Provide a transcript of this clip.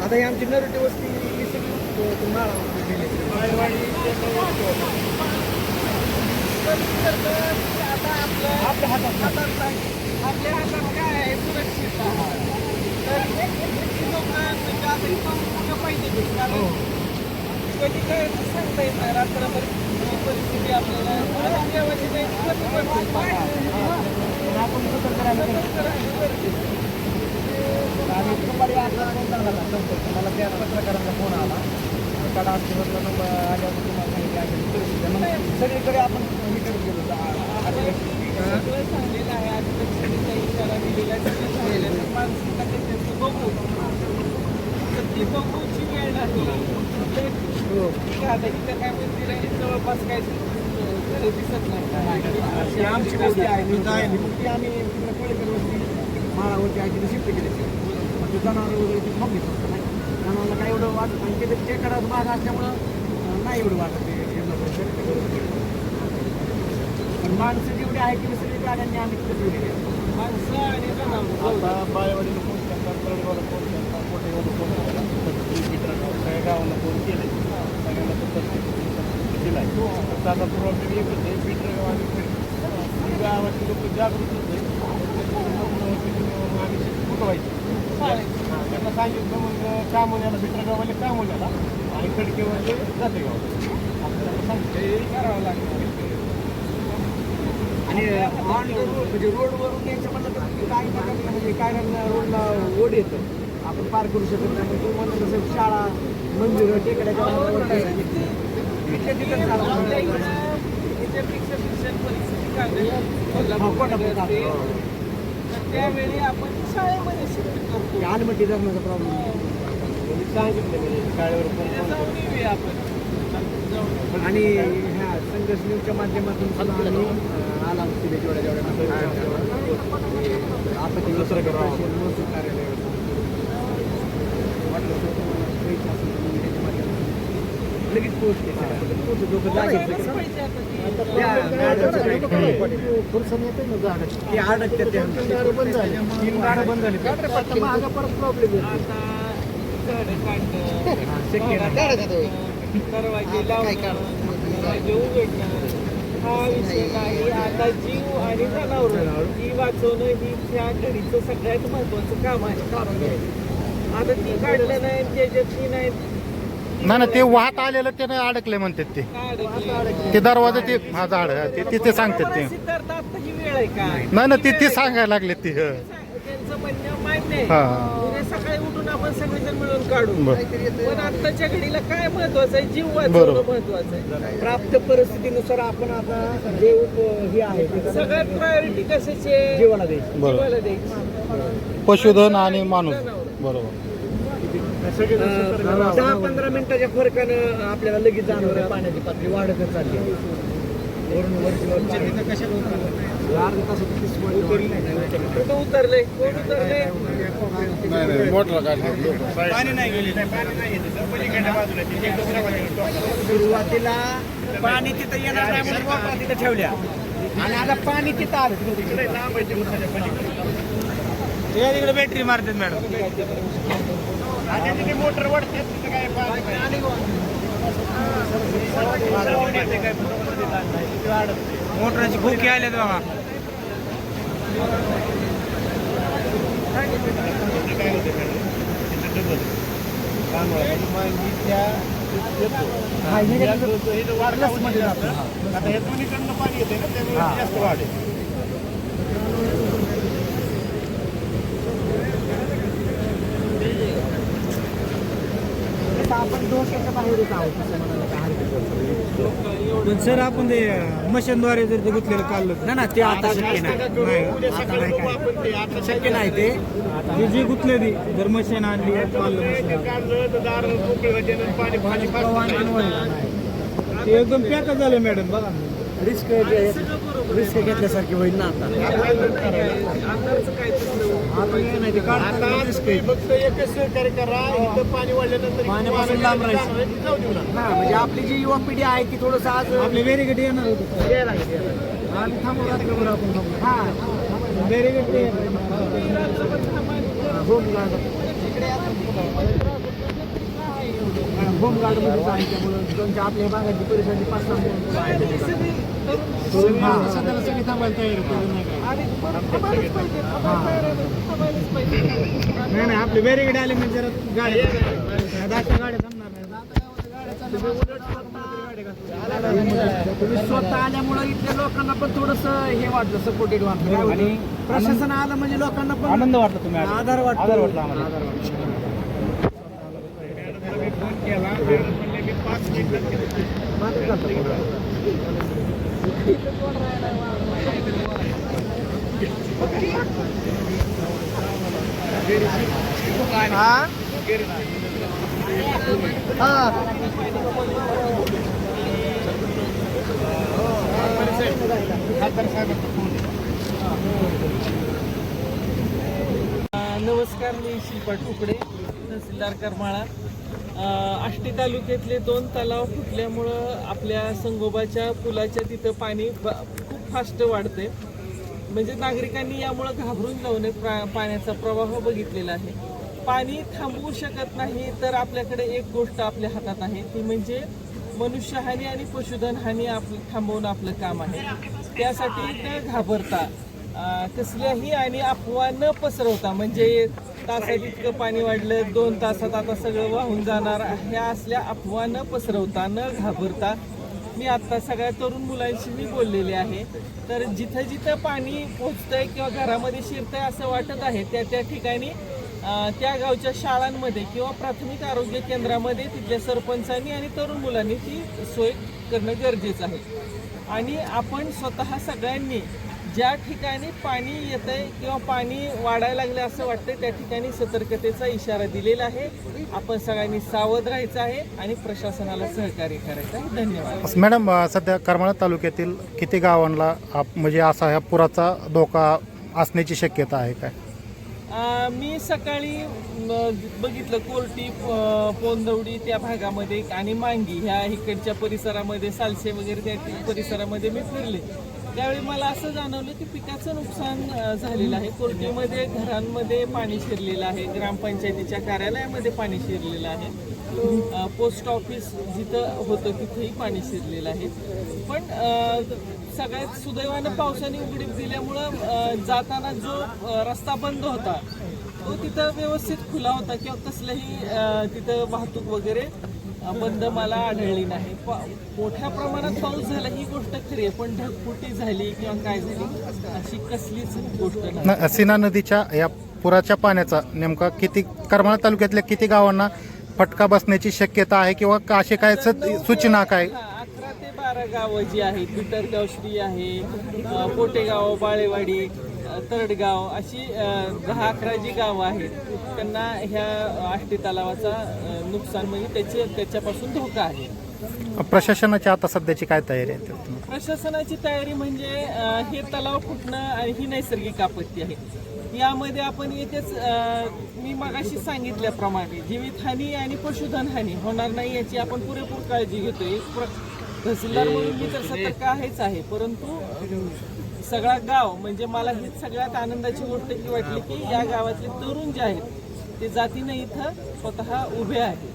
आता ही आमची नरोटी वस्ती. आपल्या हातात आपल्या हातात काय आहे? सुरक्षित तर लोकं आता इथं मुलं पाहिजे कधी काय सांगता येत नाही रात्रभर. परिस्थिती आपल्याला आपण आणि दुपारी आठला झाला संपर्क मला त्या पत्रकारांचा फोन आला. कडा आठ दिवस आल्यावर तुम्हाला सांगितलं सगळीकडे आपण हे करत गेलो आ- आ- सगळं सांगलेलं आहे आज लक्षणीचा इशारा दिलेला आहे सगळं सांगलेलं आहे. तर मानसिकता त्याच्यात बघू तर ती बघूची वेळ नाही आता इथं काय मंदिर आहे जवळपास काय दिसत नाही आमची गोष्ट आहे ती आहे ती आम्ही तिकडे कोळीकर वस्ती माळावरती आहे तिथे शिफ्ट केली म्हणजे जनावर वगैरे तिथे मग घेतो नाही जनावरला काय एवढं वाटत आणि तिथे टेकडाच भाग असल्यामुळं नाही एवढं वाटत ते पण माणसं जेवढी आहे की सगळी गाड्यांनी आम्ही तिथे माणसं आणि जनावर आता बाळेवाडीला फोन करतात तळेगावला फोन केला मोठेगावला सगळ्या गावाला फोन केले. सगळ्यांना तो दिला आहे. फक्त आता प्रॉब्लेम एकच आहे पिटरगाव आणि खेड ही गावाची लोक जागृत होते. आम्ही फुटवायचे त्यांना सांगितलं मग कामोल्याला पिटरगावाले कामोल्याला आणि खडकेवाले आपल्याला सांगितलं करावं लागणार आणि ऑन म्हणजे रोडवरून यायचं म्हणलं तर काही प्रकारचं म्हणजे काय रोडला ओढ येतं. आपण पार करू शकत नाही. पण तू म्हणलं तसं शाळा मंदिरं टेकड्याच्या वरती तिथल्या तिथं आपल्या. इकडं शिक्षण परिस्थिती त्यावेळी आपण शाळेमध्ये शिक्षण करतो. ते आलमट्टी धरणाचा प्रॉब्लेम सांगितलं म्हणजे शाळेवर आपण. आणि ह्या संघर्ष न्यूजच्या माध्यमातून सुद्धा आम्ही अं, आला होतो जेवढ्या जेवढ्या आपत्ती निवारण महसूल कार्यालय लगेच लोक आता ते? अडकतात तीन बंद झाली. परत प्रॉब्लेम शक्य नाही. हा विषय नाही आता जीव आणि जनावर ही वाचवणं ही त्या घडीचं सगळ्यात महत्वाचं काम आहे आता ती काढलं नाही त्याच्यातली नाही नाही ना ते. वाहत आलेलं त्यानं अडकले म्हणतात ते. ते दरवाजा ते हा झाड ते तिथे सांगतात ते. ही वेळ आहे नाही ना ते ते सांगायला लागले ते हं. त्यांचं म्हणणं मान्य आहे. हा, हा. उद्या सकाळी उठून आपण सगळेजण मिळून काढू बरं. पण आत्ताच्या घडीला काय महत्वाचं आहे? जीव वाचवणं बरोबर. महत्वाचं आहे. प्राप्त परिस्थितीनुसार आपण आता जे उप हे आहे ते सगळ्यात प्रायोरिटी कशाची आहे? जीवाला द्यायची. बरोबर. जीवाला द्यायची. पशुधन आणि माणूस. बरोबर. दहा पंधरा मिनिटाच्या फरकानं आपल्याला लगेच जाणवत आहे पाण्याची पातळी वाढतच चालली आहे. उतरले कोण उतरले पाणी नाही गेले नाही पाणी नाही सुरुवातीला पाणी तिथं येणार नाही म्हणून वापरा तिथं ठेवल्या. आणि आता पाणी तिथं आलं. तिकडे तिकडे. बॅटरी मारतात मॅडम. आता तिथे मोटर वाढते तिथं काय पाणी नाही. जाऊन येते काय बरोबर तिथं नाही. तिथे वाढत नाही. मोटराची खोकी आल्यात बघा येतो. आता हे दोन्हीकडनं पाणी येते ना त्यामुळे जास्त वाढेल आपण धोक्याच्या बाहेरच आहोत असं म्हणायला काय हरकत नाही. पण सर आपण ते मशीनद्वारे जर ते गुंतलेलं काढलं ना ना ते आता शक्य नाही. आता नाही काय. शक्य नाही ते. ते जे गुंतले ती जर मशीन आणली काढलं machine. पाणी ते एकदम पॅकच झालं मॅडम बघा. रिस्क रिस्क घेतल्यासारखी होईल ना आता. हे पाण्यापासून लांब राहायचं. हा म्हणजे आपली जी युवा पिढी आहे ती थोडंसं आज आपले वेरिगेट येणार. आम्ही थांबू आपण हा. बॅरिकेड ते आहे त्यामुळं त्यांच्या आपल्या भागाची पाच सहा मुलं आहेत. हा, सध्याला सगळी थांबायला तयार नाही काय. नाही नाही आपले बॅरिकेड आले म्हणजे जरा गाड्या दाटच्या गाड्या थांबणार नाही तुम्ही स्वतः आल्यामुळं इथल्या लोकांना पण थोडस हे वाटलं सपोर्टेड वाटलं काय आणि होतं? प्रशासन आलं म्हणजे लोकांना पण आनंद वाटला तुम्ही आले. आधार वाटतो आधार वाटला आम्हाला. मी फोन केला म्हणले मी पाच मिनिटात खासदार साहेबांचा फोन नमस्कार मी शिल्पा टुकडे तहसीलदार करमाळा. आष्टी तालुक्यातले दोन तलाव फुटल्यामुळं आपल्या संगोबाच्या पुलाच्या तिथं पाणी खूप फास्ट वाढते म्हणजे नागरिकांनी यामुळं घाबरून जाऊ नये प्रा पाण्याचा प्रवाह बघितलेला आहे. पाणी थांबवू शकत नाही तर आपल्याकडे एक गोष्ट आपल्या हातात आहे ती म्हणजे मनुष्यहानी आणि पशुधन हानी आप थांबवणं आपलं काम आहे. त्यासाठी न घाबरता. कसल्याही आणि अफवा न पसरवता म्हणजे तासात इतकं पाणी वाढलं दोन तासात आता सगळं वाहून जाणार. ह्या असल्या अफवा न पसरवता न घाबरता मी आता सगळ्या तरुण मुलांशी मी बोललेले आहे. तर जिथं जिथं पाणी पोचतंय किंवा घरामध्ये शिरतंय असं वाटत आहे त्या त्या ठिकाणी त्या गावच्या शाळांमध्ये किंवा प्राथमिक आरोग्य केंद्रामध्ये तिथल्या सरपंचांनी आणि तरुण मुलांनी ती सोय करणं गरजेचं आहे. आणि आपण स्वतः सगळ्यांनी ज्या ठिकाणी पाणी येतंय किंवा पाणी वाढायला लागले असं वाटतंय त्या ठिकाणी सतर्कतेचा इशारा दिलेला आहे. आपण सगळ्यांनी सावध राहायचं आहे आणि प्रशासनाला सहकार्य करायचं आहे. धन्यवाद. मॅडम सध्या करमाळा तालुक्यातील किती गावांना आप- म्हणजे असा ह्या पुराचा धोका असण्याची शक्यता आहे काय? मी सकाळी बघितलं कोर्टी पोंदवडी त्या भागामध्ये आणि मांगी ह्या इकडच्या परिसरामध्ये सालसे वगैरे त्या परिसरामध्ये मी फिरले. त्यावेळी मला असं जाणवलं की पिकाचं नुकसान झालेलं आहे. कोर्टीमध्ये घरांमध्ये पाणी शिरलेलं आहे. ग्रामपंचायतीच्या कार्यालयामध्ये पाणी शिरलेलं आहे. पोस्ट ऑफिस जिथं होतं तिथेही पाणी शिरलेलं आहे. पण सगळ्यात सुदैवानं पावसाने उघडीप दिल्यामुळं जाताना जो रस्ता बंद होता तो तिथं व्यवस्थित खुला होता किंवा कसलंही तिथं वाहतूक वगैरे बंद मला आढळली नाही. मोठ्या प्रमाणात पाऊस झाला ही गोष्ट खरी आहे. पण ढगफुटी झाली किंवा काय झाली अशी कसलीच गोष्ट नाही. न- सीना नदीच्या या पुराच्या पाण्याचा नेमका किती करमाळा तालुक्यातल्या किती गावांना फटका बसण्याची शक्यता आहे किंवा असे काय सूचना काय? अकरा ते बारा गावं जी आहेत बिटरगाव श्री आहे पोटेगाव बाळेवाडी तरडगाव अशी दहा अकरा जी गावं आहेत त्यांना ह्या आष्टी तलावाचा नुकसान म्हणजे त्याचे त्याच्यापासून धोका आहे. प्रशासनाची आता सध्याची काय तयारी आहे? प्रशासनाची तयारी म्हणजे हे तलाव फुटणं आणि ही नैसर्गिक आपत्ती आहे. यामध्ये आपण येतेच अ, मी मगाशी सांगितल्याप्रमाणे जीवितहानी आणि पशुधन हानी होणार नाही याची आपण पुरेपूर काळजी घेतोय. तहसीलदार म्हणून मी तर सतर्क आहेच आहे परंतु सगळा गाव म्हणजे मला हीच सगळ्यात आनंदाची गोष्ट ही वाटली की या गावातले तरुण जे आहेत ते जातीनं इथं स्वतः उभे आहेत.